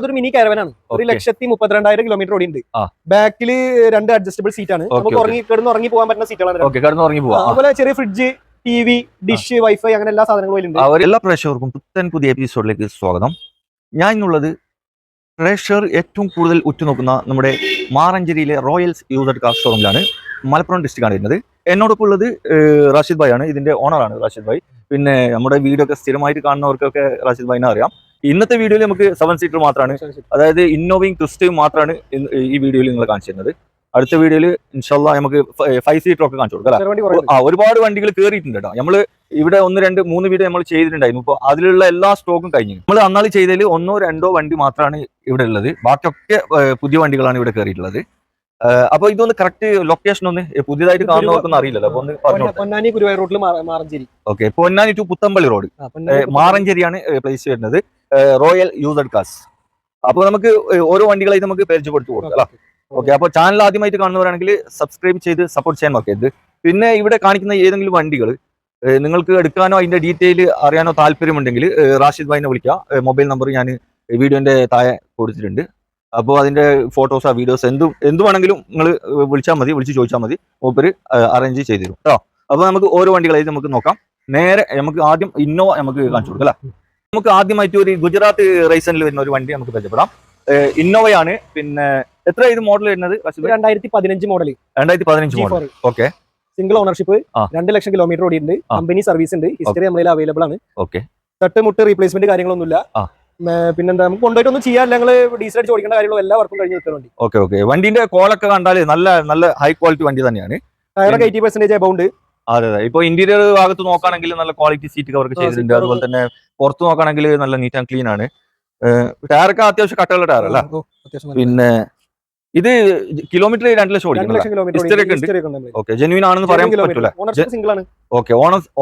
അതൊരു മിനി കാരവനാണ് ഒരു. ലക്ഷത്തി മുപ്പത്തിരണ്ടായിരം കിലോമീറ്റർ ഓടി ഉണ്ട് ബാക്കിൽ രണ്ട് അഡ്ജസ്റ്റബിൾ സീറ്റ് ആണ്. നമുക്ക് ഉറങ്ങി കിടന്ന് ഉറങ്ങി പോകാൻ പറ്റുന്ന സീറ്റുകളാണ് അതുപോലെ ചെറിയ fridge T V dish wifi അങ്ങനെ എല്ലാ സാധനങ്ങളും എല്ലാ പ്രേക്ഷകർക്കും പുത്തൻ പുതിയ എപ്പിസോഡിലേക്ക് സ്വാഗതം. ഞാൻ ഇന്നുള്ളത് പ്രേക്ഷകർ ഏറ്റവും കൂടുതൽ ഉറ്റുനോക്കുന്ന നമ്മുടെ മാറഞ്ചേരിയിലെ റോയൽസ് യൂസഡ് കാർ ഷോറൂമിലാണ് മലപ്പുറം ഡിസ്ട്രിക്റ്റ് ആണ് വരുന്നത്. എന്നോടൊപ്പം ഉള്ളത് റാഷിദ് ഭായ് ആണ്. ഇതിന്റെ ഓണറാണ് റാഷിദ് ഭായ്. പിന്നെ നമ്മുടെ വീഡിയോ ഒക്കെ സ്ഥിരമായിട്ട് കാണുന്നവർക്കൊക്കെ റാഷിദ് ഭായിനെ അറിയാം. ഇന്നത്തെ വീഡിയോയിൽ നമുക്ക് സെവൻ സീറ്റർ മാത്രമാണ് അതായത് ഇന്നോവയും ട്വിസ്റ്റയും മാത്രമാണ് ഈ വീഡിയോയിൽ നിങ്ങൾ കാണിച്ചു തരുന്നത് അടുത്ത വീഡിയോയിൽ ഇൻഷാല്ല നമുക്ക് ഫൈവ് സീറ്റർ ഒക്കെ കാണിച്ചു കൊടുക്കാം. ആ ഒരുപാട് വണ്ടികൾ കയറിയിട്ടുണ്ട് കേട്ടോ. നമ്മൾ ഇവിടെ ഒന്ന് രണ്ട് മൂന്ന് വീഡിയോ നമ്മൾ ചെയ്തിട്ടുണ്ടായിരുന്നു. ഇപ്പൊ അതിലുള്ള എല്ലാ സ്റ്റോക്കും കഴിഞ്ഞു. നമ്മൾ അന്നാൾ ചെയ്തതിൽ ഒന്നോ രണ്ടോ വണ്ടി മാത്രമാണ് ഇവിടെ ഉള്ളത്. ബാക്കിയൊക്കെ പുതിയ വണ്ടികളാണ് ഇവിടെ കയറിയിട്ടുള്ളത് അപ്പൊ ഇതൊന്ന് കറക്റ്റ് ലൊക്കേഷൻ ഒന്ന് പുതിയതായിട്ട് കാണുന്നവർക്കൊന്നും അറിയില്ലല്ലോ. അപ്പൊ ഒന്ന് പറഞ്ഞു പൊന്ന- പൊന്നാനി ഗുരുവായൂർ റോഡിൽ Maranchery. Okay Ponnani to Puthampally road. മാറഞ്ചേരിയാണ് place വരുന്നത്. റോയൽ യൂസഡ് കാസ് അപ്പൊ നമുക്ക് ഓരോ വണ്ടികളായി നമുക്ക് പരിചയപ്പെടുത്തി കൊടുക്കാം അല്ലേ? ഓക്കെ അപ്പോൾ ചാനൽ ആദ്യമായിട്ട് കാണുന്നവരാണെങ്കിൽ സബ്സ്ക്രൈബ് ചെയ്ത് സപ്പോർട്ട് ചെയ്യാൻ നോക്കരുത് പിന്നെ ഇവിടെ കാണിക്കുന്ന ഏതെങ്കിലും വണ്ടികൾ നിങ്ങൾക്ക് എടുക്കാനോ അതിന്റെ ഡീറ്റെയിൽ അറിയാനോ താല്പര്യമുണ്ടെങ്കിൽ റാഷിദ് ഭായിനെ വിളിക്കുക മൊബൈൽ നമ്പർ ഞാൻ വീഡിയോന്റെ താഴെ കൊടുത്തിട്ടുണ്ട്. അപ്പോൾ അതിന്റെ ഫോട്ടോസോ വീഡിയോസ് എന്തും എന്ത് വേണമെങ്കിലും നിങ്ങൾ വിളിച്ചാൽ മതി വിളിച്ച് ചോദിച്ചാൽ മതി. മൂപ്പര് അറേഞ്ച് ചെയ്തു തരും. കേട്ടോ അപ്പോൾ നമുക്ക് ഓരോ വണ്ടികളായി നമുക്ക് നോക്കാം. നേരെ നമുക്ക് ആദ്യം ഇന്നോവ നമുക്ക് കാണിച്ചു കൊടുക്കാം അല്ലേ? നമുക്ക് ആദ്യമായിട്ട് ഒരു ഗുജറാത്ത് റൈസനിൽ വരുന്ന ഒരു വണ്ടി നമുക്ക് പരിചയപ്പെടാം. ഇന്നോവയാണ് പിന്നെ എത്ര ഇത് മോഡൽ വരുന്നത് രണ്ടായിരത്തി പതിനഞ്ച് മോഡൽ രണ്ടായിരത്തി പതിനഞ്ച് മോഡൽ ഓക്കെ സിംഗിൾ ഓണർഷിപ്പ് രണ്ട് ലക്ഷം കിലോമീറ്റർ ഓടിയിട്ടുണ്ട്. ആ. കമ്പനി സർവീസ് ഉണ്ട്. ഹിസ്റ്ററി നമ്മളതിൽ അവൈലബിൾ ആണ്. ഓക്കെ തട്ടുമുട്ട് റീപ്ലേസ്മെന്റ് കാര്യങ്ങളൊന്നുമില്ല. ആ. പിന്നെന്താ നമുക്ക് കൊണ്ടുപോയിട്ടൊന്നും ചെയ്യാൻ ഞങ്ങൾ ഡീസൽ അടിച്ച് ഓടിക്കേണ്ട കാര്യങ്ങളും എല്ലാ വർക്കും കഴിഞ്ഞ് നിൽക്കുന്നുണ്ട് ഓക്കെ ഓക്കെ. വണ്ടിന്റെ കോളൊക്കെ കണ്ടാൽ നല്ല നല്ല ഹൈ ക്വാളിറ്റി വണ്ടി തന്നെയാണ്. ടയറൊക്കെ എയ്റ്റി പെർസെന്റേജ് എബൗണ്ട് അതെ അതെ. ഇപ്പൊ ഇന്റീരിയർ ഭാഗത്ത് നോക്കുകയാണെങ്കിൽ നല്ല ക്വാളിറ്റി സീറ്റ് കവർക്ക് ചെയ്തിട്ടുണ്ട്. അതുപോലെ തന്നെ പുറത്ത് നോക്കുകയാണെങ്കിൽ നല്ല നീറ്റ് ആൻഡ് ക്ലീൻ ആണ്. ടയറൊക്കെ അത്യാവശ്യം കട്ടുള്ള ടയർ അല്ല? പിന്നെ ഇത് കിലോമീറ്റർ രണ്ട് ലക്ഷം ഓടിക്കും. ഓക്കെ ജെനുവിൻ ആണെന്ന് പറയാൻ പറ്റൂല. ഓണർഷിപ്പ് സിംഗിൾ ആണ്. ഓക്കെ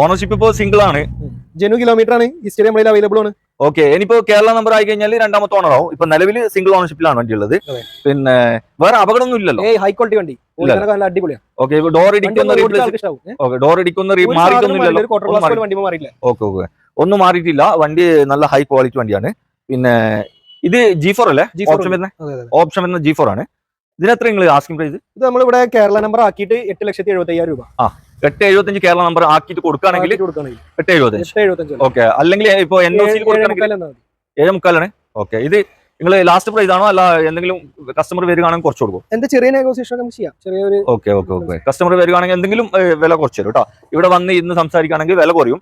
ഓണർഷിപ്പ് ഇപ്പോൾ സിംഗിൾ ആണ്. ജെനു കിലോമീറ്റർ ആണ്. ഹിസ്റ്ററി നമ്മളിൽ അവൈലബിൾ ആണ്. ഓക്കെ ഇനിയിപ്പോ കേരള നമ്പർ ആയി കഴിഞ്ഞാൽ രണ്ടാമത്തെ ഓണർ ആവും. ഇപ്പൊ നിലവിൽ സിംഗിൾ ഓണർഷിപ്പിലാണ് വണ്ടി ഉള്ളത്. പിന്നെ വേറെ അപകടമൊന്നും ഇല്ലല്ലോ? ഹൈ ക്വാളിറ്റി വണ്ടി. അടിപൊളിയാണ്. ഓക്കെ ഡോർ ഇടിക്കുന്ന? ഓക്കെ ഡോർ ഇടിക്കുന്ന ഓക്കെ ഓക്കെ ഒന്നും മാറിയിട്ടില്ല. വണ്ടി നല്ല ഹൈ ക്വാളിറ്റി വണ്ടിയാണ്. പിന്നെ ഇത് ജി ഫോർ അല്ലേ? G4 ഓപ്ഷൻ വരുന്ന. ഓപ്ഷൻ വരുന്ന ജി ഫോർ ആണ്. ഇതിനെത്ര നിങ്ങൾ ആസ്കിംഗ് പ്രൈസ് ഇത് നമ്മളിവിടെ കേരള നമ്പർ ആക്കിയിട്ട് എട്ട് ലക്ഷത്തി എഴുപത്തി അയ്യായിരം രൂപ. ആ എട്ട് എഴുപത്തഞ്ച് കേരള നമ്പർ ആക്കിയിട്ട് കൊടുക്കുകയാണെങ്കിൽ എട്ട് എഴുപത്തഞ്ച്. ഓക്കെ അല്ലെങ്കിൽ ഇപ്പൊ എൻ ഒ ഏഴ് മുക്കാലാണ്? ഓക്കെ ഇത് നിങ്ങൾ ലാസ്റ്റ് പ്രൈസ് ആണോ അല്ല എന്തെങ്കിലും കസ്റ്റമർ വരികയാണെങ്കിൽ കുറച്ച് കൊടുക്കും? എന്താ ചെറിയ നെഗോസിയേഷൻ നമുക്ക് ചെയ്യാം. ചെറിയൊരു ഓക്കെ ഓക്കെ ഓക്കെ കസ്റ്റമർ വരികയാണെങ്കിൽ എന്തെങ്കിലും വില കുറച്ച് തരും കേട്ടോ ഇവിടെ വന്ന് ഇന്ന് സംസാരിക്കുകയാണെങ്കിൽ വില കുറയും.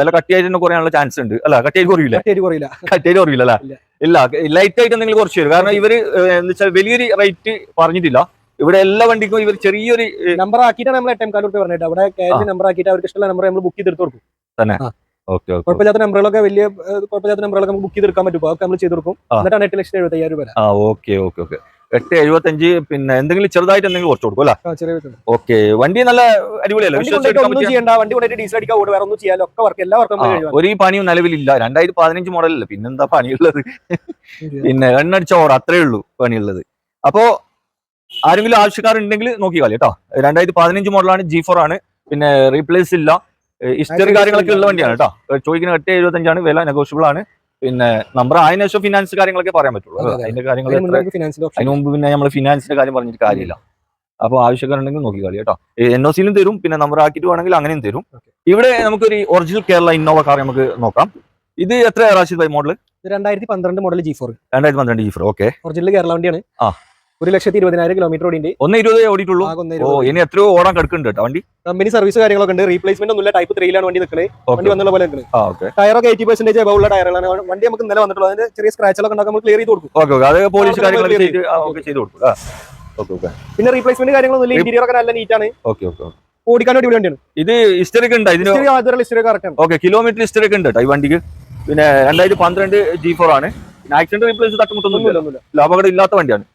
വില കട്ടിയായിട്ട് കുറയാനുള്ള ചാൻസ് ഉണ്ട്. അല്ല കട്ടിയായിട്ട് കുറയില്ല കട്ടേരി കുറയില്ല കട്ടിയായിട്ട് കുറയില്ല അല്ലേ? ഇല്ല. ലൈറ്റ് ആയിട്ട് എന്തെങ്കിലും കുറച്ച് തരും കാരണം ഇവർ എന്ന് വെച്ചാൽ വലിയൊരു റേറ്റ് പറഞ്ഞിട്ടില്ല. ഇവിടെ എല്ലാ വണ്ടിക്കും ഇവർ ചെറിയൊരു നമ്പർ ആക്കിയിട്ടാണ് നമ്മൾ എട്ടേം കാലം റുപ്യ പറഞ്ഞിട്ട് അവിടെ ക്യാഷ് നമ്പർ ആക്കിയിട്ട് അവർക്ക് ഇഷ്ടമുള്ള നമ്പർ നമ്മൾ ബുക്ക് ചെയ്തെടുത്ത് കൊടുക്കും. ഓക്കെ ഓക്കെ കുഴപ്പമില്ലാത്ത നമ്പറുകളൊക്കെ വലിയ കുഴപ്പമില്ലാത്ത നമ്പറുകളൊക്കെ നമുക്ക് ബുക്ക് ചെയ്തെടുക്കാൻ പറ്റും. അതൊക്കെ നമ്മൾ ചെയ്ത് കൊടുക്കും. എന്നിട്ടാണ് എട്ട് ലക്ഷത്തി എഴുപത്തി അയ്യായിരം രൂപ ഓക്കെ ഓക്കെ ഓക്കെ എട്ട് എഴുപത്തഞ്ച് പിന്നെ എന്തെങ്കിലും ചെറുതായിട്ട് എന്തെങ്കിലും കുറച്ച് കൊടുക്കും അല്ലേ? ഓക്കെ. വണ്ടി നല്ല അടിപൊളിയല്ലേ? ഒരു പണിയും നിലവിലില്ല. രണ്ടായിരത്തി പതിനഞ്ച് മോഡലല്ലേ പിന്നെന്താ പണിയുള്ളത്? പിന്നെ എണ്ണടിച്ച ഓർ അത്രേ ഉള്ളൂ പണിയുള്ളത്. അപ്പോ ആരെങ്കിലും ആവശ്യക്കാരുണ്ടെങ്കിൽ നോക്കിക്കാളി കേട്ടോ. രണ്ടായിരത്തി പതിനഞ്ച് മോഡലാണ് ജി ഫോർ ആണ്. പിന്നെ റീപ്ലേസ് ഇല്ല. ഹിസ്റ്ററി കാര്യങ്ങളൊക്കെ ഉള്ള വണ്ടിയാണ് കേട്ടോ. ചോദിക്കുന്ന എട്ട് എഴുപത്തഞ്ചാണ് വില നെഗോഷ്യബിൾ ആണ്. പിന്നെ നമ്പർ അതിന് ശേഷം ഫിനാൻസ് കാര്യങ്ങളൊക്കെ പറയാൻ പറ്റുള്ളൂ. അതെ, അതെ. അതിന്റെ കാര്യങ്ങൾ അതിന് മുമ്പ് പിന്നെ നമ്മൾ ഫിനാൻസിന്റെ കാര്യം പറഞ്ഞിട്ട് കാര്യമില്ല. അപ്പോൾ ആവശ്യക്കാരുണ്ടെങ്കിൽ നോക്കി കളി കേട്ടോ. എൻ ഒ സിയിലും തരും പിന്നെ നമ്പർ ആക്കിയിട്ട് വേണമെങ്കിൽ അങ്ങനെയും തരും. ഇവിടെ നമുക്ക് ഒരു ഒറിജിനൽ കേരള ഇന്നോവ കാർ നമുക്ക് നോക്കാം. ഇത് എത്ര റാഷിദ് ബൈ മോഡൽ രണ്ടായിരത്തി പന്ത്രണ്ട് മോഡൽ ജി ഫോർ രണ്ടായിരത്തി പന്ത്രണ്ട് G four okay original Kerala വണ്ടിയാണ്. ആ. ഒരു ലക്ഷത്തി ഇരുപതിനായിരം കിലോമീറ്റർ ഓടിയുണ്ട്. ഒന്ന് ഇരുപതേ ഓടിയിട്ടുള്ളൂ. ഓ ഇനി എത്രയോ ഓടാൻ കിടക്കുന്നുണ്ട് വണ്ടി. കമ്പനി സർവീസ് കാര്യങ്ങളൊക്കെ ഉണ്ട്. റീപ്ലേസ്മെന്റ് ഒന്നുമില്ല. ടൈപ്പ് ത്രീയിലാണ് വണ്ടി നിൽക്കുന്നത് വണ്ടി വന്നുള്ള പോലെ നിൽക്കുന്നത് ടയറൊക്കെ എയ്റ്റി പെർസെന്റേജ് ഉള്ള ടയറുകളാണ് വണ്ടി നമുക്ക് ഇന്നലെ വന്നിട്ടുള്ളത് അതിന്റെ ചെറിയ സ്ക്രാച്ചുകളൊക്കെ ഉണ്ടാക്കാൻ നമ്മൾ ക്ലിയർ ചെയ്ത് കൊടുക്കും. ഓക്കെ ഓക്കെ അത് പോലീസ് കാര്യങ്ങളൊക്കെ ചെയ്ത് കൊടുക്കും. പിന്നെ റീപ്ലേസ്മെന്റ് കാര്യങ്ങളൊന്നും ഇന്റീരിയർ ഒക്കെ നല്ല നീറ്റാണ് ഓക്കെ ഓക്കെ ഓടിക്കാൻ അടിപൊളി വണ്ടിയാണ്. ഇത് ഹിസ്റ്ററി ഒക്കെ ഉണ്ട്? ഇതിന് history correct okay kilometre history ഒക്കെ ഉണ്ട് ഈ വണ്ടിക്ക്. പിന്നെ രണ്ടായിരത്തി പന്ത്രണ്ട് ജി ഫോർ ആണ്. ആക്സിഡന്റ് റീപ്ലേസ് തട്ടുമുട്ടൊന്നും ഇല്ല ഒന്നുമില്ല. ഇല്ലാത്ത വണ്ടിയാണ്.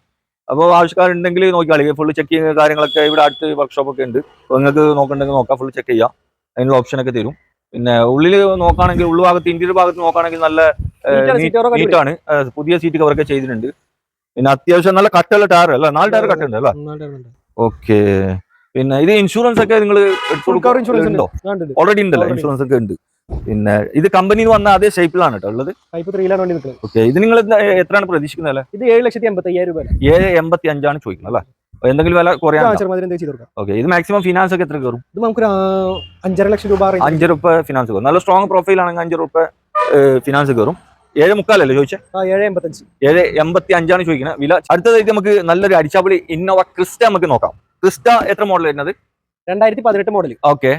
അപ്പോൾ ആവശ്യക്കാരുണ്ടെങ്കിൽ നോക്കിയാളി ഫുള്ള് ചെയ്യുന്ന കാര്യങ്ങളൊക്കെ ഇവിടെ അടുത്ത് വർക്ക്ഷോപ്പ് ഒക്കെ ഉണ്ട്. അപ്പോൾ നിങ്ങൾക്ക് നോക്കണ്ടെങ്കിൽ നോക്കാം. ഫുൾ ചെക്ക് ചെയ്യാം. അതിനുള്ള ഓപ്ഷൻ ഒക്കെ തരും. പിന്നെ ഉള്ളിൽ നോക്കുകയാണെങ്കിൽ ഉൾഭാഗത്ത് ഇന്റീരിയർ ഭാഗത്ത് നോക്കുകയാണെങ്കിൽ നല്ല നീറ്റാണ് സീറ്റ് കവറൊക്കെ അടിപൊളി. നീറ്റാണ് പുതിയ സീറ്റ് കവറൊക്കെ ചെയ്തിട്ടുണ്ട്. പിന്നെ അത്യാവശ്യം നല്ല കട്ടുള്ള ടയർ അല്ല? നാല് ടയർ കട്ടുണ്ട് അല്ലേ. ഓക്കെ പിന്നെ ഇത് ഇൻഷുറൻസ് ഒക്കെ നിങ്ങൾ ഫുൾ. ഓൾറെഡി ഉണ്ടല്ലോ? ഇൻഷുറൻസ് ഒക്കെ ഉണ്ട്. പിന്നെ ഇത് കമ്പനിയിൽ വന്ന അതേ ഷേപ്പിലാണ് കേട്ടോ ഉള്ളത്. ടൈപ്പ് ത്രീയിലാണ് വണ്ടി നിൽക്കുന്നത് ഓക്കെ ഇത് നിങ്ങൾ എത്രയാണ് പ്രതീക്ഷിക്കുന്നത് അല്ലേ? ഇത് ഏഴ് ലക്ഷത്തി എൺപത്തി അയ്യായിരം രൂപ ഏഴ് എൺപത്തി അഞ്ചാണ് ചോദിക്കുന്നത് അല്ലേ? എന്തെങ്കിലും വില കുറയാൻ ഓക്കെ ഇത് മാക്സിമം ഫിനാൻസ് ഒക്കെ എത്ര കയറും? ഇത് നമുക്ക് അഞ്ചര ലക്ഷം രൂപ. അഞ്ച് രൂപ ഫിനാൻസ് കയറും. നല്ല സ്ട്രോങ് പ്രൊഫൈൽ ആണെങ്കിൽ അഞ്ച് രൂപ ഫിനാൻസ് കയറും. ഏഴ് മുക്കാലല്ലേ ചോദിച്ചേ? ആ ഏഴ് എൺപത്തഞ്ച്. ഏഴ് എൺപത്തി അഞ്ചാണ് ചോദിക്കുന്നത്. വില അടുത്തതായിട്ട് നമുക്ക് നല്ലൊരു അടിച്ചാപ്പൊളി ഇന്നോവ ക്രിസ്റ്റ നമുക്ക് നോക്കാം. ക്രിസ്റ്റ എത്ര മോഡൽ വരുന്നത്? രണ്ടായിരത്തി പതിനെട്ട് മോഡൽ ഓക്കെ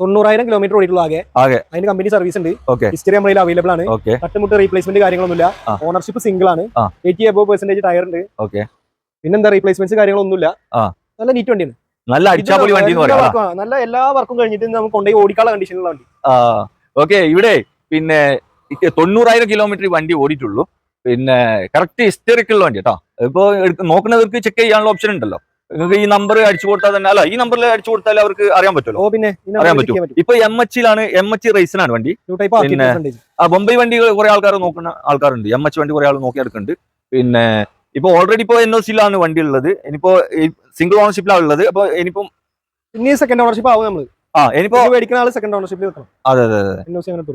തൊണ്ണൂറായിരം കിലോമീറ്റർ ഓടിയിട്ടുള്ള ആകെ. ആകെ. അതിന് കമ്പനി സർവീസ് ഉണ്ട്. ഓക്കെ ഹിസ്റ്ററി നമ്മുടെ അവൈലബിൾ ആണ്. തട്ടുമുട്ട് റീപ്ലേസ്മെന്റ് കാര്യങ്ങളൊന്നുമില്ല. ഓണർഷിപ്പ് സിംഗിൾ ആണ്. എയ്റ്റി എബോ പെർസെന്റേജ് ടയർ ഉണ്ട്. ഓക്കെ പിന്നെന്താ റീപ്ലേസ്മെന്റ്സ് കാര്യങ്ങളൊന്നുമില്ല. നല്ല നീറ്റ് വണ്ടിയാണ്. നല്ല അടിച്ചാപൊളി വണ്ടി നല്ല എല്ലാ വർക്കും കഴിഞ്ഞിട്ട് നമുക്ക് കൊണ്ടുപോയി ഓടിക്കാനുള്ള കണ്ടീഷനുള്ള വണ്ടി. ഓക്കെ ഇവിടെ പിന്നെ തൊണ്ണൂറായിരം കിലോമീറ്റർ വണ്ടി ഓടിയിട്ടുള്ളൂ. പിന്നെ കറക്റ്റ് ഹിസ്റ്ററിക്കുള്ള വണ്ടി കേട്ടോ. ഇപ്പോ നോക്കുന്നവർക്ക് ചെക്ക് ചെയ്യാനുള്ള ഓപ്ഷൻ ഉണ്ടല്ലോ. നിങ്ങൾക്ക് ഈ നമ്പർ അടിച്ചു കൊടുത്താൽ തന്നെ അല്ല ഈ നമ്പറിൽ അടിച്ചു കൊടുത്താൽ അവർക്ക് അറിയാൻ പറ്റുമല്ലോ. പിന്നെ അറിയാൻ പറ്റും ഇപ്പൊ എം എച്ചിലാണ് എം എച്ച് റേസിനാണ് വണ്ടി. പിന്നെ- ആ ബൊംബൈ വണ്ടികൾ കുറെ ആൾക്കാർ നോക്കുന്ന ആൾക്കാരുണ്ട്. എം എച്ച് വണ്ടി കുറെ ആൾ നോക്കിയെടുക്കുന്നുണ്ട്. പിന്നെ ഇപ്പൊ ഓൾറെഡി ഇപ്പൊ എൻ ഒ സിയിലാണ് വണ്ടി ഉള്ളത്. ഇനിയിപ്പോ സിംഗിൾ ഓണർഷിപ്പിലാണ് ഉള്ളത്. അപ്പൊ ഇനിയിപ്പം ഇനി സെക്കൻഡ് ഓണർഷിപ്പ് ആവും നമ്മൾ. ആ ഇനിയിപ്പോ ഇത് മേടിക്കുന്ന ആൾ സെക്കൻഡ് ഓണർഷിപ്പിൽ വെക്കണം. അതെ അതെ അതെ.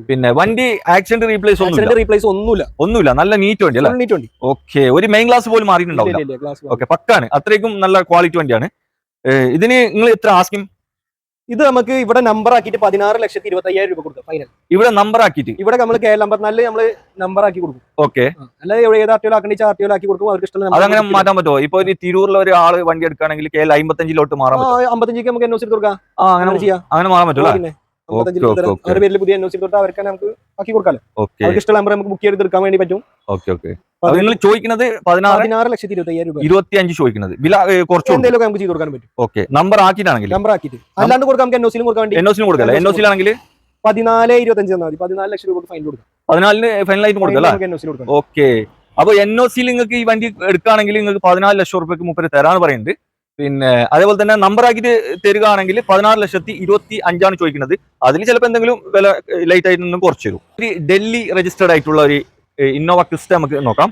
പിന്നെ വണ്ടി ആക്സിഡന്റ് റീപ്ലേസ് റീപ്ലേസ് ഒന്നുമില്ല. ഒന്നുമില്ല നല്ല നീറ്റ് വണ്ടി അല്ലേ? നീറ്റ് വണ്ടി ഓക്കെ ഒരു മെയിൻ ഗ്ലാസ് പോലും മാറിയിട്ടുണ്ടാവില്ല. Glass okay പക്കാണ്. അത്രയ്ക്കും നല്ല ക്വാളിറ്റി വണ്ടിയാണ്. ഇതിന് നിങ്ങൾ എത്ര ആസ്കിം ഇത് നമുക്ക് ഇവിടെ നമ്പർ ആക്കിയിട്ട് പതിനാറ് ലക്ഷത്തി ഇരുപത്തി അയ്യായിരം രൂപ കൊടുക്കുക ഫൈനൽ ഇവിടെ നമ്പർ ആക്കിയിട്ട്? ഇവിടെ നമ്മൾ കെ എൽ നമ്പർ നാലിൽ നമ്മൾ നമ്പർ ആക്കി കൊടുക്കും. ഓക്കെ അല്ലാതെ ഇവിടെ ഏത് ആർട്ടിയോ ആക്കണി ആർട്ടിയോ ആക്കി കൊടുക്കും അവർക്ക് ഇഷ്ടം അതങ്ങനെ മാറ്റാൻ പറ്റുമോ? ഇപ്പൊ ഒരു തിരൂരിലെ ഒരു ആൾ വണ്ടി എടുക്കുകയാണെങ്കിൽ കെ എൽ അമ്പത്തഞ്ചിലോട്ട് മാറാം അമ്പത്തഞ്ചിക്ക് നമുക്ക് എൻഒസി കൊടുക്കാം. അങ്ങനെ ചെയ്യാം. അങ്ങനെ മാറാൻ പറ്റും അവരുടെ പേരിൽ പുതിയ എൻഒസി തൊട്ട് അവർക്ക് നമുക്ക് ആക്കി കൊടുക്കാം ഓക്കെ അവർക്ക് ഇഷ്ടമുള്ള നമ്പർ നമുക്ക് ബുക്ക് ചെയ്ത് എടുക്കാൻ വേണ്ടി പറ്റും. ഓക്കെ ഓക്കെ അപ്പൊ നിങ്ങൾ ചോദിക്കുന്നത് പതിനാറ്? പതിനാറ് ലക്ഷത്തി ഇരുപത്തി അയ്യായിരം രൂപ ഇരുപത്തി അഞ്ച് ചോദിക്കുന്നത്. വില ഏ, കുറച്ച് എന്തെങ്കിലും നമുക്ക് ചെയ്ത് കൊടുക്കാൻ പറ്റും. Okay number ആക്കിയിട്ടാണെങ്കിൽ. നമ്പർ ആക്കിയിട്ട്. അല്ലാണ്ട് കൊടുക്കാം നമുക്ക് എൻഒസിലും കൊടുക്കാൻ വേണ്ടി. പതിനാല് ഇരുപത്തഞ്ച് തന്നാൽ മതി. പതിനാല് ലക്ഷം രൂപ ഫൈൻ കൊടുക്കാം. പതിനാലിന് ഫൈനലായിട്ട് എൻഒസിൽ കൊടുക്കാം ഓക്കെ അപ്പൊ എൻ നിങ്ങൾക്ക് ഈ വണ്ടി എടുക്കുകയാണെങ്കിൽ നിങ്ങൾക്ക് പതിനാല് ലക്ഷം റുപ്യക്ക് മുപ്പത് തരാന്ന് പറയുന്നുണ്ട്. പിന്നെ അതേപോലെ തന്നെ നമ്പർ ആക്കിയിട്ട് തരികയാണെങ്കിൽ പതിനാറ് ലക്ഷത്തി ഇരുപത്തി അഞ്ചാണ് ചോദിക്കുന്നത്. അതിൽ ചിലപ്പോൾ എന്തെങ്കിലും വില ലൈറ്റ് ആയിട്ട് നിന്നും കുറച്ച് തരും. ഒരു ഡൽഹി രജിസ്റ്റേർഡ് ആയിട്ടുള്ള ഒരു ഇന്നോവ ക്രിസ്റ്റ നമുക്ക് നോക്കാം.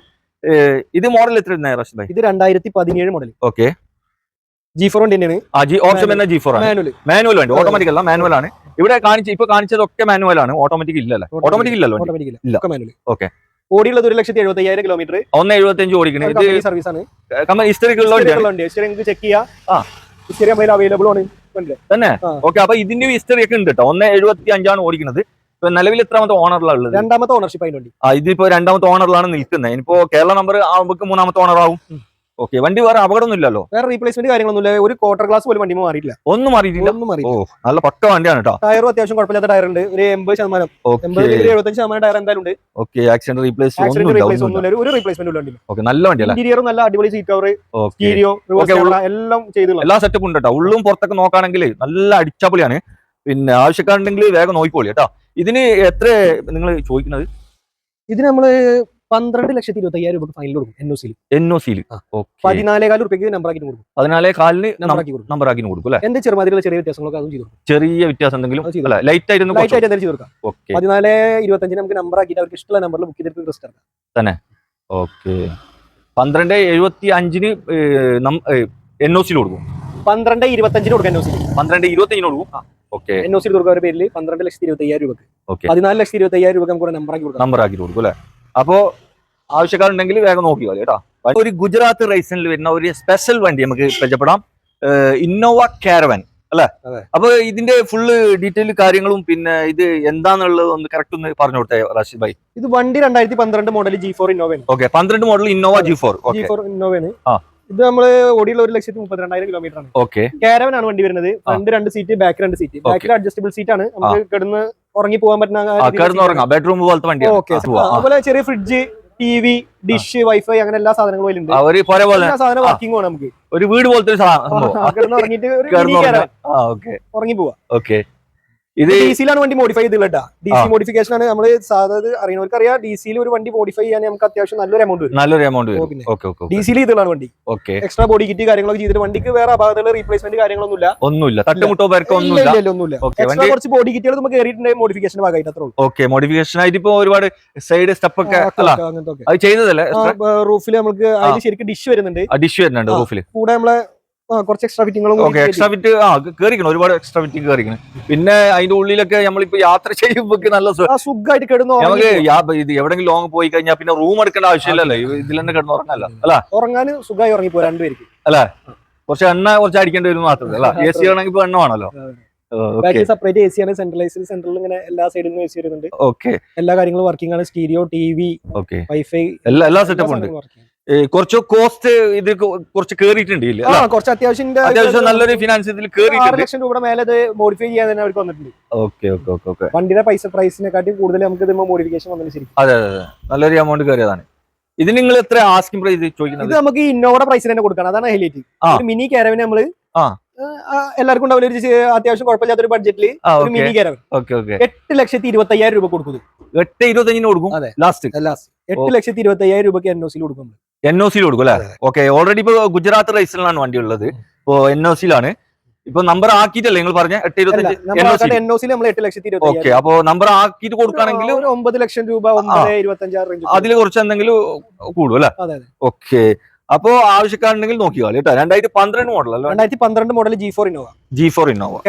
ഇത് മോഡൽ എത്ര റഷീദ്? ഇത് രണ്ടായിരത്തി പതിനേഴ് മോഡൽ ഓക്കെ ജി ഫോർ വണ്ടി തന്നെയാണ്. ആ ജി ഓപ്ഷൻ തന്നെ ജി ഫോർ ആണ്. മാനുവൽ മാനുവൽ വണ്ടി. ഓട്ടോമാറ്റിക് അല്ല മാനുവൽ ആണ്. ഇവിടെ കാണിച്ച ഇപ്പൊ കാണിച്ചതൊക്കെ മാനുവൽ ആണ്. ഓട്ടോമാറ്റിക് ഇല്ലല്ലോ? ഓട്ടോമാറ്റിക് ഇല്ലല്ലോ ഓക്കെ ഇല്ല. ഓടിയുള്ളത് ഒരു ലക്ഷത്തി എഴുപത്തി അയ്യായിരം കിലോമീറ്റർ ഒന്ന് എഴുപത്തി അഞ്ച് ഓടിക്കണേ ഇത് സർവീസ് ആണ്. വണ്ടിയാണ്. ഹിസ്റ്ററി ചെക്ക് ചെയ്യാം. ആ. ഹിസ്റ്ററി നമ്മുടെ അവൈലബിൾ ആണ്. വണ്ടിയിൽ. തന്നെ? ആ. ഓക്കെ അപ്പൊ ഇതിന്റെ ഹിസ്റ്ററി ഒക്കെ ഉണ്ട് കേട്ടോ ഒന്ന് എഴുപത്തി അഞ്ചാണ് ഓടിക്കുന്നത് നിലവിൽ എത്രാമത്തെ ഓണറിലാണ് ഉള്ളത്? രണ്ടാമത്തെ ഓണർഷിപ്പ് അതിന് വണ്ടി. ആ ഇതിപ്പോ രണ്ടാമത്തെ ഓണറിലാണ് നിൽക്കുന്നത്. ഇനിയിപ്പോ കേരള നമ്പർ ആവുമ്പോൾ മൂന്നാമത്തെ ഓണർ ആവും. ഓക്കെ വണ്ടി വേറെ അപകടമൊന്നും ഇല്ലല്ലോ വേറെ റീപ്ലേസ്മെന്റ് കാര്യങ്ങളൊന്നും ഇല്ല ഒരു ക്വാർട്ടർ ഗ്ലാസ് പോലും വണ്ടി മാറിയിട്ടില്ല. ഒന്നും മാറിയിട്ടില്ല. ഒന്നും മാറിയില്ല നല്ല പക്ക വണ്ടിയാണ് കേട്ടോ. ടയറും അത്യാവശ്യം കുഴപ്പമില്ലാത്ത ടയർ ഉണ്ട്. ഒരു എൺപത് ശതമാനം. എഴുപത്തഞ്ച് ശതമാനം ടയർ എന്തായാലും ഉണ്ട്. ഓക്കെ ആക്സിഡന്റ് റീപ്ലേസ് ഒന്നുമില്ല ഒരു റീപ്ലേസ്മെന്റ് വണ്ടി ഓക്കെ നല്ല വണ്ടിയല്ല? ഇന്റീരിയറും നല്ല അടിപൊളി സീറ്റ് കവർ സ്റ്റീരിയോ എല്ലാം ചെയ്തുള്ള എല്ലാ സെറ്റപ്പും ഉണ്ട് കേട്ടോ. ഉള്ളും പുറത്തൊക്കെ നോക്കാണെങ്കിൽ നല്ല അടിച്ചാപ്പൊളിയാണ് പിന്നെ ആവശ്യക്കാരുണ്ടെങ്കിൽ വേഗം നോക്കിക്കോളി കേട്ടോ. ഇതിന് എത്ര നിങ്ങൾ ചോദിക്കുന്നത്? ഇതിന് നമ്മൾ പന്ത്രണ്ട് ലക്ഷത്തി ഇരുപത്തി അയ്യായിരം രൂപ ഫൈനൽ കൊടുക്കും എൻ ഒ സിയിൽ എൻ ഒ സിയിൽ പതിനാലേകാൽ റുപ്യക്ക് നമ്പർ ആക്കി കൊടുക്കും. പതിനാലേ കാലിന് നമ്പർ ആക്കി കൊടുക്കും. നമ്പർ ആക്കി കൊടുക്കും അല്ലെ? എന്ത് ചെറുമാതിരിയുള്ള ചെറിയ വ്യത്യാസങ്ങളൊക്കെ അതും ചെയ്തു ചെറിയ വ്യത്യാസം എന്തെങ്കിലും? ലൈറ്റ് ആയിട്ട് ലൈറ്റ് ആയിട്ട് ചെയ്ത് കൊടുക്കാം. പതിനാല് ഇരുപത്തഞ്ചിന് നമുക്ക് നമ്പർ ആക്കിയിട്ട് അവർക്ക് ഇഷ്ടമുള്ള നമ്പറിൽ ബുക്ക് ചെയ്തിട്ട് റിസ്റ്റ് ഇറക്കാം. ഓക്കെ പന്ത്രണ്ട് എഴുപത്തി അഞ്ചിന് എൻ ഒ സിയിൽ കൊടുക്കും. പന്ത്രണ്ട് ഇരുപത്തഞ്ചിന് കൊടുക്കാം എൻ ഒ സി പന്ത്രണ്ട് ഇരുപത്തി അഞ്ചിന് കൊടുക്കും ഓക്കെ എൻ ഒ സി കൊടുക്കുക അവരുടെ പേരിൽ പന്ത്രണ്ട് ലക്ഷത്തി ഇരുപത്തി അയ്യായിരം രൂപ പതിനാല് ലക്ഷത്തി ഇരുപത്തി അയ്യായിരം രൂപ നമുക്ക് നമ്പർ ആക്കി കൊടുക്കാം. നമ്പർ ആക്കി കൊടുക്കും അല്ലെ? അപ്പോ ആവശ്യക്കാരുണ്ടെങ്കിൽ വേഗം നോക്കിക്കോ കേട്ടോ. ഒരു ഗുജറാത്ത് റൈസിനിൽ വരുന്ന ഒരു സ്പെഷ്യൽ വണ്ടി നമുക്ക് പരിചയപ്പെടാം. ഇന്നോവ കാരവൻ അല്ലെ. അപ്പൊ ഇതിന്റെ ഫുള്ള് ഡീറ്റെയിൽ കാര്യങ്ങളും പിന്നെ ഇത് എന്താന്നുള്ളത് ഒന്ന് കറക്റ്റ് ഒന്ന് പറഞ്ഞു കൊടുത്തേ റാഷിദ് ഭായി. ഇത് വണ്ടി രണ്ടായിരത്തി പന്ത്രണ്ട് മോഡൽ ജി ഫോർ ഇന്നോവയാണ് ഓക്കെ പന്ത്രണ്ട് model Innova G four G four ഇന്നോവയാണ് ഇത് നമ്മൾ ഓടിയുള്ള ഒരു ലക്ഷത്തി മുപ്പത്തിരണ്ടായിരം കിലോമീറ്റർ ആണ്. ഓക്കെ കാരവൻ ആണ് വണ്ടി വരുന്നത്. ഫ്രണ്ട് രണ്ട് സീറ്റ് ബാക്ക് രണ്ട് സീറ്റ് ബാക്കിൽ അഡ്ജസ്റ്റബിൾ സീറ്റ് ആണ്. നമുക്ക് കിടന്ന് ഉറങ്ങി പോകാൻ പറ്റുന്ന ബെഡ്റൂം പോലത്തെ വണ്ടി. അതുപോലെ ചെറിയ fridge T V dish wifi അങ്ങനെ എല്ലാ സാധനങ്ങളും അതിലുണ്ട്. അവർ സാധനം വർക്കിംഗ് ആണ് നമുക്ക്. ഒരു വീട് പോലത്തെ ഒരു സാ- സംഭവം. ഒരു കിടന്ന് mini ഉറങ്ങാം. caravan. ആ ഓക്കെ. ഉറങ്ങി പോവാ. ഓക്കെ. ഇത് ഡി സിയിലാണ് വണ്ടി മോഡിഫൈ ചെയ്തിട്ടാ ഡി സി മോഡിഫിക്കേഷൻ ആണ്. നമ്മൾ സാധാരണ അറിയുന്നവർക്ക് അറിയാം. ഡി സിയിൽ ഒരു വണ്ടി മോഡിഫൈ ചെയ്യാൻ നമുക്ക് അത്യാവശ്യം നല്ലൊരു എമൗണ്ട് വരും. നല്ലൊരു എമൗണ്ട് ഡി സിയിൽ ചെയ്തിട്ടുള്ള വണ്ടി. ഓക്കെ എക്സ്ട്രാ ബോഡി കിറ്റ് കാര്യങ്ങളൊക്കെ ചെയ്തിട്ട് വണ്ടിക്ക് വേറെ അപാകതകൾ റീപ്ലേസ്മെന്റ് കാര്യങ്ങളൊന്നുമില്ല. ഒന്നുമില്ല. തട്ടുമുട്ടോ ഒന്നുമില്ല. എക്സ്ട്രാ കുറച്ച് ബോഡി കിറ്റുകൾ നമുക്ക് കയറിയിട്ടുണ്ട് മോഡിഫിക്കേഷൻ ഭാഗമായിട്ട് അത്ര ഓക്കെ മോഡിഫിക്കേഷൻ ആയിട്ട് ഇപ്പൊ ഒരുപാട് സൈഡ് സ്റ്റെപ്പ് ഒക്കെ അത് ചെയ്തതല്ലേ? റൂഫിൽ നമുക്ക് അതിൽ ശരിക്കും ഡിഷ് വരുന്നുണ്ട്. ഡിഷ് വരുന്നുണ്ട് റൂഫിൽ കൂടെ നമ്മളെ കുറച്ച് എക്സ്ട്രാ ഫിറ്റിങ്ങളും ഓക്കെ എക്സ്ട്രാ ഫിറ്റ് ആ കേറിക്കണം ഒരുപാട് എക്സ്ട്രാ ഫിറ്റ് കേറിക്കണം. പിന്നെ അതിന്റെ ഉള്ളിലൊക്കെ നമ്മളിപ്പോ യാത്ര ചെയ്യുമ്പോ നല്ല സുഖമായിട്ട് കിടന്നു നമുക്ക് ഇത് എവിടെങ്കിലും ലോങ് പോയി കഴിഞ്ഞാൽ പിന്നെ റൂം എടുക്കേണ്ട ആവശ്യമില്ലല്ലോ. ഇത് ഇതിൽ തന്നെ കിടന്ന് ഉറങ്ങല്ല അല്ല? ഉറങ്ങാൻ സുഖമായി ഉറങ്ങി പോരാ രണ്ടുപേർക്ക് കുറച്ച് എണ്ണ കുറച്ച് അടിക്കേണ്ടി വരും മാത്രമേ അല്ല? എ സി ആണെങ്കിൽ ഇപ്പൊ എണ്ണ വേണമല്ലോ. ബാക്കിൽ സെപ്പറേറ്റ് എ സി ആണ് സെൻട്രലൈസ്ഡ് സെൻട്രൽ ഇങ്ങനെ എല്ലാ സൈഡിൽ നിന്നും എ സി വരുന്നുണ്ട്. ഓക്കെ എല്ലാ കാര്യങ്ങളും വർക്കിംഗ് ആണ് സ്റ്റീരിയോ ടി വി വൈഫൈ എല്ലാ സെറ്റപ്പ് ഉണ്ട്. കുറച്ച് കോസ്റ്റ് ഇത് കുറച്ച് കേറിയിട്ടുണ്ട് കുറച്ച് അത്യാവശ്യം അത്യാവശ്യം നല്ലൊരു ഫിനാൻസ് ഇതിൽ കേറിയിട്ടുണ്ട്. ലക്ഷം രൂപ മേലെ ഇത് മോഡിഫൈ ചെയ്യാൻ തന്നെ അവർക്ക് വന്നിട്ടുണ്ട്. ഓക്കെ ഓക്കെ ഓക്കെ ഓക്കെ വണ്ടിയുടെ പൈസ പ്രൈസിനെക്കാട്ടി കൂടുതൽ നമുക്ക് ഇത് മോഡിഫിക്കേഷൻ വന്നിട്ട് ശരി അതെ അതെ നല്ലൊരു എമൗണ്ട് കയറിയതാണ് ഇത് നിങ്ങൾ എത്ര ആസ്കിംഗ് പ്രൈസ് ഇത് ചോദിക്കുന്നത്? നമുക്ക് ഈ ഇന്നോവയുടെ പ്രൈസിന് തന്നെ കൊടുക്കണം. അതാണ് ഹൈലൈറ്റ് മിനി കാരവിന് നമ്മൾ എല്ലാവർക്കും ഉണ്ടാവില്ല. ഒരു അത്യാവശ്യം കുഴപ്പമില്ലാത്ത ഒരു ബഡ്ജറ്റിൽ ഒരു മിനി കാരവൻ എട്ട് ലക്ഷത്തി ഇരുപത്തി അയ്യായിരം രൂപ കൊടുക്കുന്നു. എട്ട് ഇരുപത്തഞ്ചിന് കൊടുക്കും? ലാസ്റ്റ് ലാസ്റ്റ് എട്ട് ലക്ഷത്തി ഇരുപത്തി അയ്യായിരം രൂപയ്ക്ക് എൻ ഒ സിയിൽ കൊടുക്കും. എൻ ഒ സിയിൽ കൊടുക്കും അല്ലെ? ഓക്കെ ഓൾറെഡി ഇപ്പൊ ഗുജറാത്ത് റൈസിലാണ് വണ്ടി ഉള്ളത്. ഇപ്പൊ എൻ ഒ സിയിലാണ് ഇപ്പൊ നമ്പർ ആക്കിയിട്ടല്ലേ നിങ്ങൾ പറഞ്ഞ? എട്ട് ഇരുപത്തി എൻ ഒ സിയിൽ നമ്മൾ എട്ട് ലക്ഷത്തി ഓക്കെ അപ്പൊ നമ്പർ ആക്കിയിട്ട് കൊടുക്കുകയാണെങ്കിൽ ഒരു ഒമ്പത് ലക്ഷം രൂപ അതിൽ കുറച്ച് എന്തെങ്കിലും കൂടും അല്ലെ? ഓക്കെ അപ്പോ ആവശ്യക്കാരുണ്ടെങ്കിൽ നോക്കിയാൽ കേട്ടോ. രണ്ടായിരത്തി പന്ത്രണ്ട് മോഡൽ അല്ല? രണ്ടായിരത്തി പന്ത്രണ്ട് model G four Innova G four Innova